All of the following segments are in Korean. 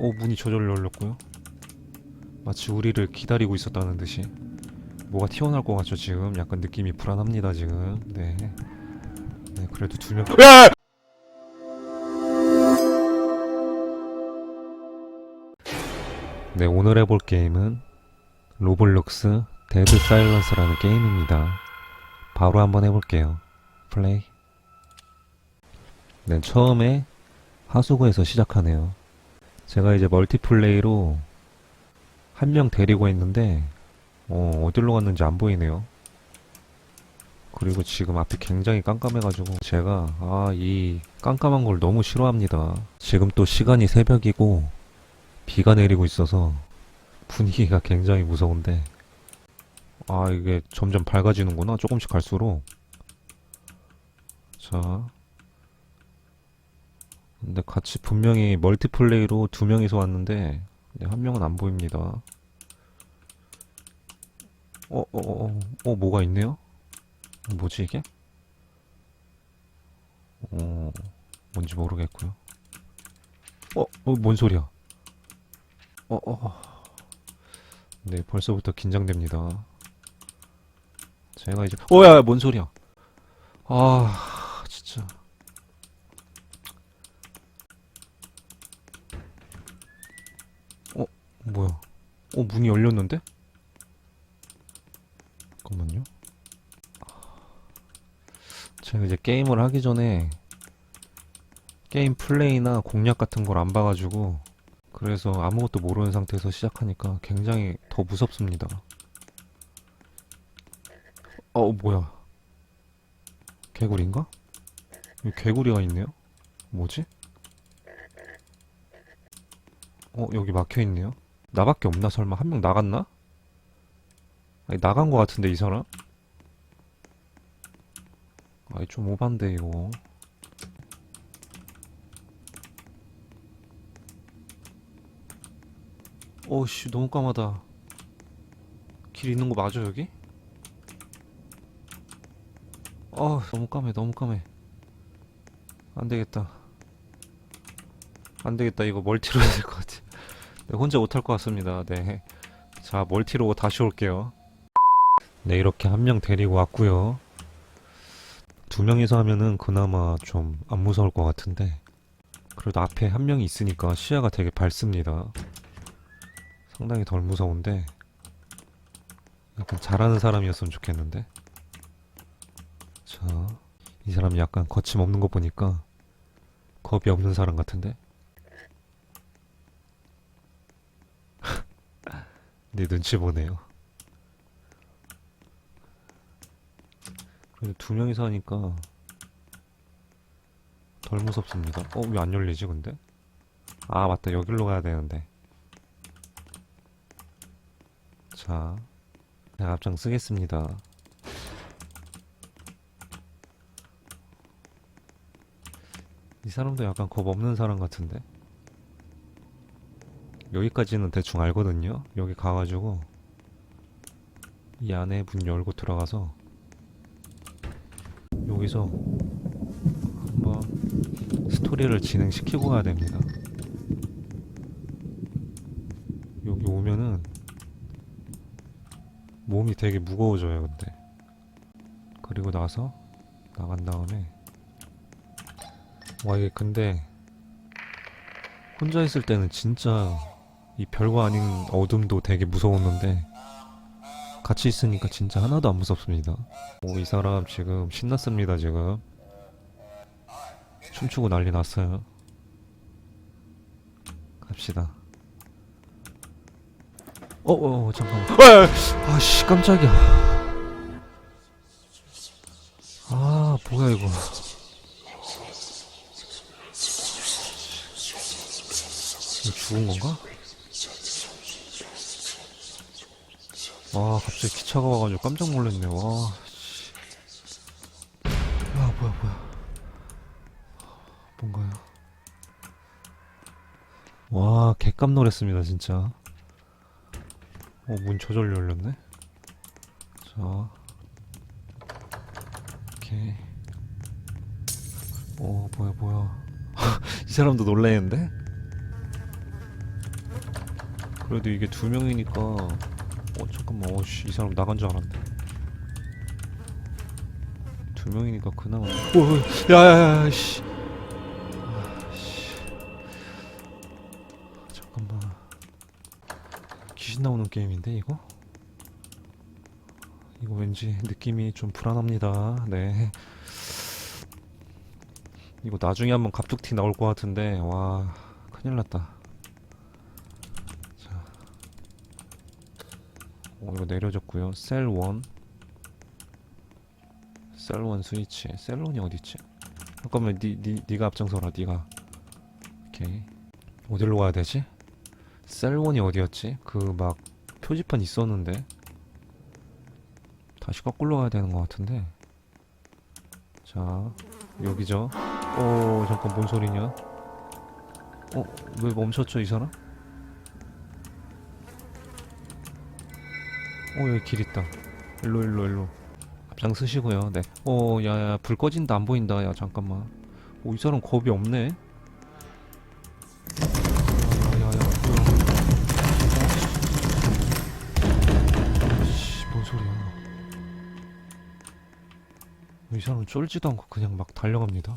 오 문이 저절로 열렸고요. 마치 우리를 기다리고 있었다는 듯이 뭐가 튀어나올 것 같죠 지금 약간 느낌이 불안합니다 지금 네. 네 그래도 두 명. 네 오늘 해볼 게임은 로블록스 데드 사일런스라는 게임입니다. 바로 한번 해볼게요. 플레이. 네 처음에 하수구에서 시작하네요. 제가 이제 멀티플레이로 한 명 데리고 있는데 어, 어디로 갔는지 안 보이네요. 그리고 지금 앞이 굉장히 깜깜해가지고 제가 아 이 깜깜한 걸 너무 싫어합니다. 지금 또 시간이 새벽이고 비가 내리고 있어서 분위기가 굉장히 무서운데 아 이게 점점 밝아지는구나 조금씩 갈수록 자 근데 같이 분명히 멀티플레이로 두 명이서 왔는데 네, 한 명은 안 보입니다. 어, 어, 어, 어, 어, 뭐가 있네요? 뭐지 이게? 어, 뭔지 모르겠고요. 어, 어, 뭔 소리야? 어, 어. 네, 벌써부터 긴장됩니다. 제가 이제, 어, 야, 야, 뭔 소리야? 아, 진짜. 어, 뭐야? 어, 문이 열렸는데? 잠깐만요. 제가 이제 게임을 하기 전에 게임 플레이나 공략 같은 걸 안 봐가지고 그래서 아무것도 모르는 상태에서 시작하니까 굉장히 더 무섭습니다. 어, 뭐야? 개구리인가? 여기 개구리가 있네요? 뭐지? 어, 여기 막혀 있네요. 나밖에 없나? 설마 한 명 나갔나? 아니, 나간 거 같은데 이 사람? 아이 좀 오반데 이거. 어씨 너무 까마다. 길 있는 거 맞아 여기? 아 너무 까매 너무 까매. 안 되겠다. 안 되겠다 이거 멀티로 해야 될 것 같아. 네, 혼자 못할 것 같습니다. 네. 자 멀티로 다시 올게요. 네 이렇게 한 명 데리고 왔고요. 두 명이서 하면은 그나마 좀 안 무서울 것 같은데 그래도 앞에 한 명이 있으니까 시야가 되게 밝습니다. 상당히 덜 무서운데 약간 잘하는 사람이었으면 좋겠는데 자, 이 사람이 약간 거침없는 거 보니까 겁이 없는 사람 같은데 내 눈치 보네요. 그래도 두 명이서 하니까 덜 무섭습니다. 어, 왜 안 열리지, 근데? 아, 맞다. 여기로 가야 되는데. 자, 제가 앞장 쓰겠습니다. 이 사람도 약간 겁 없는 사람 같은데? 여기까지는 대충 알거든요? 여기 가가지고 이 안에 문 열고 들어가서 여기서 한번 스토리를 진행시키고 가야 됩니다. 여기 오면은 몸이 되게 무거워져요, 근데. 그리고 나서 나간 다음에 와 이게 근데 혼자 있을 때는 진짜 이 별거 아닌 어둠도 되게 무서웠는데 같이 있으니까 진짜 하나도 안 무섭습니다. 오, 이 사람 지금 신났습니다, 지금. 춤추고 난리 났어요. 갑시다. 어, 어, 어, 잠깐만. 아, 아씨, 깜짝이야. 아, 뭐야, 이거. 이거 죽은 건가? 와 갑자기 기차가 와가지고 깜짝 놀랐네. 와 씨. 아 뭐야 뭐야. 뭔가요? 와 개깜 놀랐습니다 진짜. 어문 저절로 열렸네. 자 오케이. 어 뭐야 뭐야. 이 사람도 놀라는데? 그래도 이게 두 명이니까 어 잠깐만. 어씨 이 사람 나간 줄 알았네. 두 명이니까 그나마. 오 야야야 씨. 아씨. 잠깐만. 귀신 나오는 게임인데 이거? 이거 왠지 느낌이 좀 불안합니다. 네. 이거 나중에 한번 갑툭튀 나올 것 같은데 와 큰일 났다 어, 이거 내려졌고요. 셀원. 셀원 스위치. 셀원이 어디있지? 잠깐만 니, 니, 니가 앞장서라 니가. 오케이. 어디로 가야 되지? 셀원이 어디였지? 그 막 표지판 있었는데. 다시 거꾸로 가야 되는 것 같은데. 자 여기죠. 어 잠깐 뭔 소리냐? 어 왜 멈췄죠 이 사람 어 여기 길 있다. 일로 일로 일로. 앞장 서시고요. 네어 야야 불 꺼진다. 안 보인다. 야 잠깐만. 오이 사람 겁이 없네. 야야야 뭐야. 씨뭔 소리야. 이 사람 쫄지도 않고 그냥 막 달려갑니다.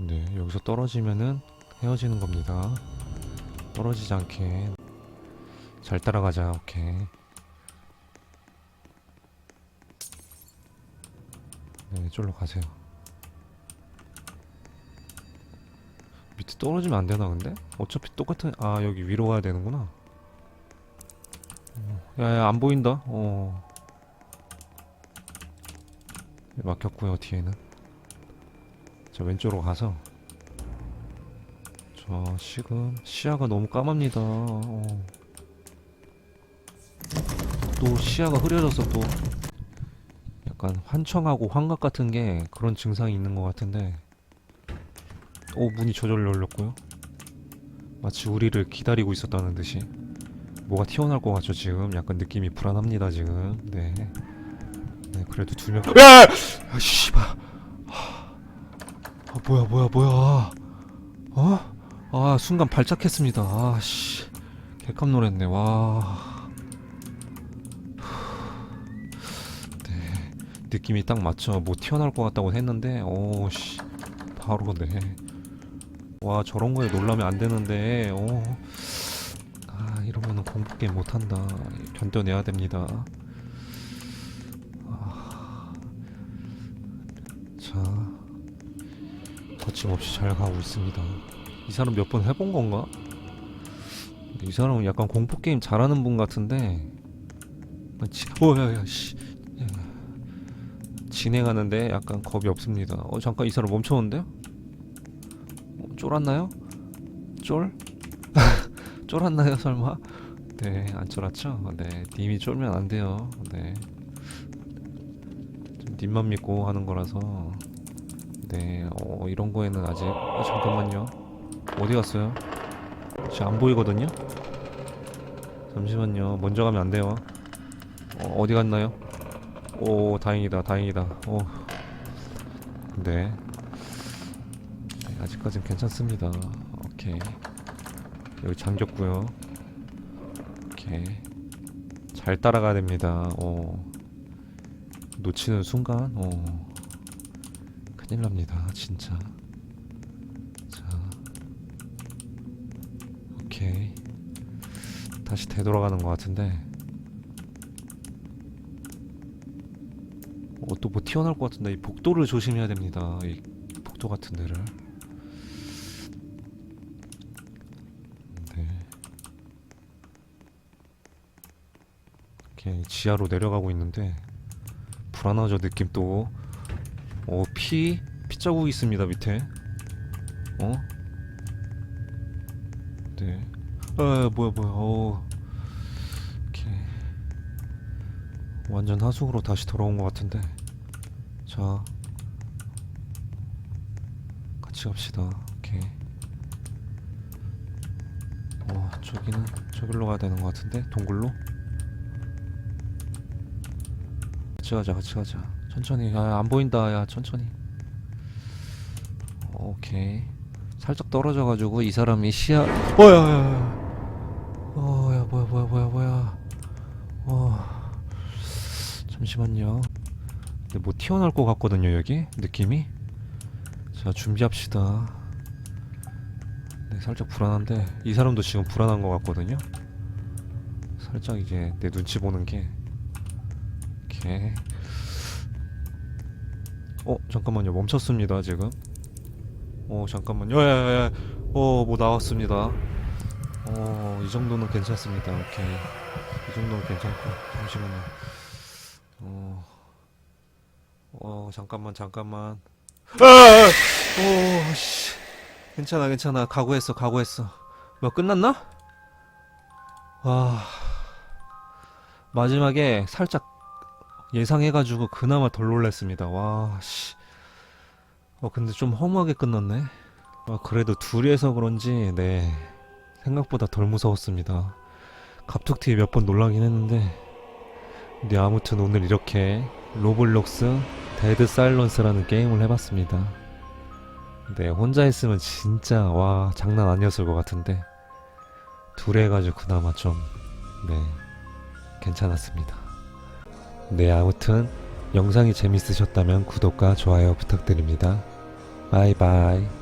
네, 여기서 떨어지면은 헤어지는 겁니다. 떨어지지 않게 잘 따라가자. 오케이. 네, 쫄로 가세요. 밑에 떨어지면 안 되나 근데? 어차피 똑같은 아 여기 위로 가야 되는구나. 야야 안 보인다. 어. 네, 막혔고요 뒤에는. 자 왼쪽으로 가서. 자 지금 시야가 너무 까맙니다. 어. 또 시야가 흐려져서 또 약간 환청하고 환각 같은 게 그런 증상이 있는 것 같은데. 오 문이 저절로 열렸고요. 마치 우리를 기다리고 있었다는 듯이. 뭐가 튀어나올 것 같죠 지금 약간 느낌이 불안합니다 지금 네, 네 그래도 두명 야! 아 씨발 아 뭐야 뭐야 뭐야 어? 아 순간 발작했습니다. 아씨. 개깜 놀랐네. 와. 네, 느낌이 딱 맞죠. 뭐 튀어나올 것 같다고 했는데 오씨. 바로 네 와 저런 거에 놀라면 안 되는데 오. 아 이러면은 공포 게임 못한다. 견뎌내야 됩니다. 아, 자. 거침없이 잘 가고 있습니다 이 사람 몇 번 해본 건가? 이 사람은 약간 공포 게임 잘하는 분 같은데 오야야 씨 야. 진행하는데 약간 겁이 없습니다 어 잠깐 이 사람 멈췄는데요? 어, 쫄았나요? 쫄? 쫄았나요 설마? 네, 안 쫄았죠? 네, 님이 쫄면 안 돼요. 네. 좀 님만 믿고 하는 거라서. 네, 어, 이런 거에는 아직. 어, 잠깐만요. 어디 갔어요? 지금 안 보이거든요? 잠시만요. 먼저 가면 안 돼요. 어, 어디 갔나요? 오, 다행이다, 다행이다. 오. 네. 네, 아직까진 괜찮습니다. 오케이. 여기 잠겼고요. 오케이. 잘 따라가야 됩니다. 어. 놓치는 순간, 어. 큰일 납니다. 진짜. 자. 오케이. 다시 되돌아가는 것 같은데. 어, 또뭐 튀어나올 것 같은데. 이 복도를 조심해야 됩니다. 이 복도 같은 데를. 네. 이렇게 지하로 내려가고 있는데 불안하죠 느낌 또. 어, 피 피자국이 있습니다 밑에. 어? 네. 아 뭐야 뭐야. 어. 이렇게 완전 하수구로 다시 돌아온 것 같은데. 자. 같이 갑시다. 오케이. 어, 저기는 저길로 가야 되는 것 같은데 동굴로 같이 가자 같이 가자 천천히 야, 안 보인다 야 천천히 오케이 살짝 떨어져가지고 이 사람이 시야 어야야야. 어야 뭐야 뭐야 뭐야 뭐야. 어. 잠시만요. 근데 뭐 튀어나올 것 같거든요 여기? 느낌이? 자 준비합시다. 네 살짝 불안한데 이 사람도 지금 불안한 것 같거든요. 살짝 이제 내 눈치 보는 게. 이렇게. 어 잠깐만요. 멈췄습니다 지금 어 잠깐만요. 야야야 어뭐 나왔습니다. 어 이 정도는 괜찮습니다. 오케이. 이 정도는 괜찮고. 잠시만요. 어, 어 잠깐만 잠깐만. 아 오 씨. 괜찮아 괜찮아. 각오했어 각오했어. 뭐 끝났나? 와 마지막에 살짝 예상해가지고 그나마 덜 놀랐습니다. 와 씨 어 근데 좀 허무하게 끝났네. 아, 그래도 둘이서 그런지 네. 생각보다 덜 무서웠습니다. 갑툭튀 몇 번 놀라긴 했는데. 네 아무튼 오늘 이렇게 로블록스 데드 사일런스라는 게임을 해봤습니다. 네 혼자 했으면 진짜 와 장난 아니었을 것 같은데. 둘이 해가지고 그나마 좀네 괜찮았습니다. 네 아무튼 영상이 재밌으셨다면 구독과 좋아요 부탁드립니다. 바이바이